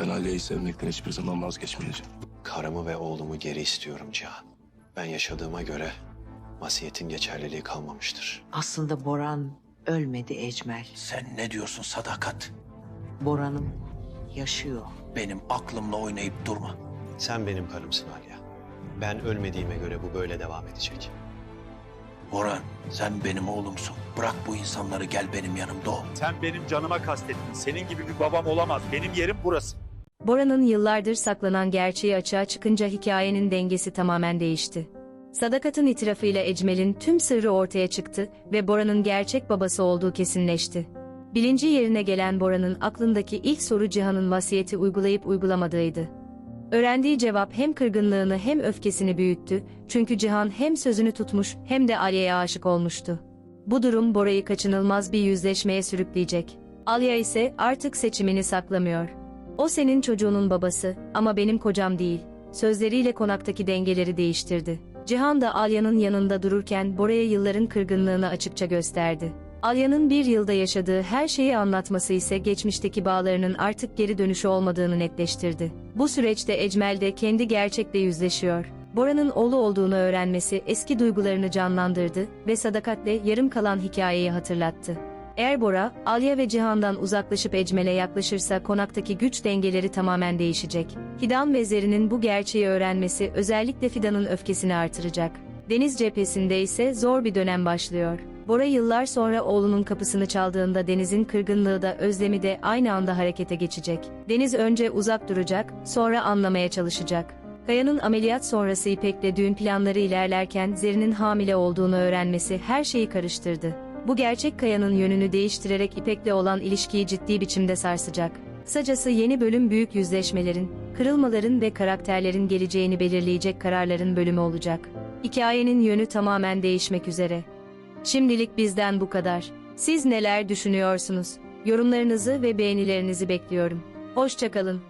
Ben Aliye'yi sevmekten hiçbir zaman vazgeçmeyeceğim. Karımı ve oğlumu geri istiyorum Cihan. Ben yaşadığıma göre vasiyetin geçerliliği kalmamıştır. Aslında Boran ölmedi Ecmel. Sen ne diyorsun sadakat? Boran'ım yaşıyor. Benim aklımla oynayıp durma. Sen benim karımsın Aliye. Ben ölmediğime göre bu böyle devam edecek. Orhan sen benim oğlumsun. Bırak bu insanları gel benim yanımda ol. Sen benim canıma kastettin. Senin gibi bir babam olamaz. Benim yerim burası. Bora'nın yıllardır saklanan gerçeği açığa çıkınca hikayenin dengesi tamamen değişti. Sadakat'ın itirafıyla Ecmel'in tüm sırrı ortaya çıktı ve Bora'nın gerçek babası olduğu kesinleşti. Bilinci yerine gelen Bora'nın aklındaki ilk soru Cihan'ın vasiyeti uygulayıp uygulamadığıydı. Öğrendiği cevap hem kırgınlığını hem öfkesini büyüttü çünkü Cihan hem sözünü tutmuş hem de Alya'ya aşık olmuştu. Bu durum Bora'yı kaçınılmaz bir yüzleşmeye sürükleyecek. Alya ise artık seçimini saklamıyor. O senin çocuğunun babası ama benim kocam değil. Sözleriyle konaktaki dengeleri değiştirdi. Cihan da Alya'nın yanında dururken Bora'ya yılların kırgınlığını açıkça gösterdi. Alya'nın bir yılda yaşadığı her şeyi anlatması ise geçmişteki bağlarının artık geri dönüşü olmadığını netleştirdi. Bu süreçte Ecmel de kendi gerçekle yüzleşiyor. Bora'nın oğlu olduğunu öğrenmesi eski duygularını canlandırdı ve sadakatle yarım kalan hikayeyi hatırlattı. Eğer Bora, Alya ve Cihan'dan uzaklaşıp Ecmel'e yaklaşırsa konaktaki güç dengeleri tamamen değişecek. Fidan ve Zeri'nin bu gerçeği öğrenmesi özellikle Fidan'ın öfkesini artıracak. Deniz cephesinde ise zor bir dönem başlıyor. Bora yıllar sonra oğlunun kapısını çaldığında Deniz'in kırgınlığı da özlemi de aynı anda harekete geçecek. Deniz önce uzak duracak, sonra anlamaya çalışacak. Kaya'nın ameliyat sonrası İpek'le düğün planları ilerlerken Zeri'nin hamile olduğunu öğrenmesi her şeyi karıştırdı. Bu gerçek Kaya'nın yönünü değiştirerek İpek'le olan ilişkiyi ciddi biçimde sarsacak. Kısacası yeni bölüm büyük yüzleşmelerin, kırılmaların ve karakterlerin geleceğini belirleyecek kararların bölümü olacak. Hikayenin yönü tamamen değişmek üzere. Şimdilik bizden bu kadar. Siz neler düşünüyorsunuz? Yorumlarınızı ve beğenilerinizi bekliyorum. Hoşçakalın.